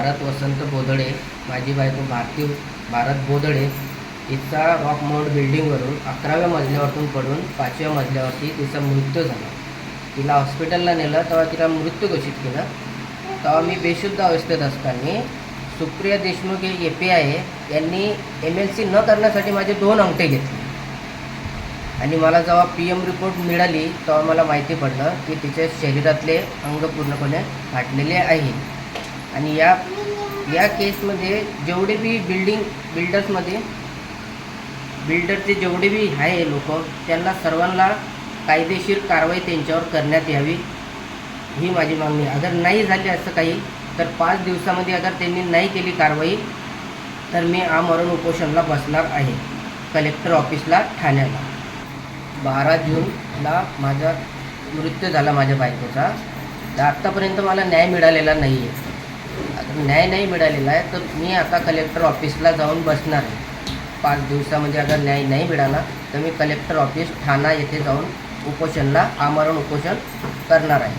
भारत वसंत बोधडे माझी बायको भारती भारत बोधडे तिचा रॉक माउंट बिल्डिंगवरून अकराव्या मजल्यावरतून पडून पाचव्या मजल्यावरती तिचा मृत्यू झाला. तिला हॉस्पिटलला नेलं तेव्हा तिला मृत्यू घोषित केलं. तेव्हा मी बेशुद्ध अवस्थेत असताना सुप्रिया देशमुख हे ए पी आय यांनी एम एल सी न करण्यासाठी माझे दोन अंगठे घेतले. आणि मला जेव्हा पी एम रिपोर्ट मिळाली तेव्हा मला माहिती पडलं की तिच्या शरीरातले अंग पूर्णपणे फाटलेले आहे. आणि या या केसमध्ये जेवढे बी बिल्डिंग बिल्डर्समध्ये बिल्डरचे जेवढे बी आहे लोक त्यांना सर्वांना कायदेशीर कारवाई त्यांच्यावर करण्यात यावी ही माझी मागणी आहे. अगर नाही झाली असं काही तर पाच दिवसामध्ये अगर त्यांनी नाही केली कारवाई तर मी आमरण उपोषणला बसणार आहे कलेक्टर ऑफिसला ठाण्याला. बारा जूनला माझा मृत्यू झाला माझ्या बायकोचा. तर आत्तापर्यंत मला न्याय मिळालेला नाही आहे न्याय नाही मिळालेला आहे तर मी आता कलेक्टर ऑफिसला जाऊन बसणार आहे. पाच दिवसामध्ये अगर न्याय नाही मिळाला तर मी कलेक्टर ऑफिस ठाणा येथे जाऊन उपोषणला आमरण उपोषण करणार आहे.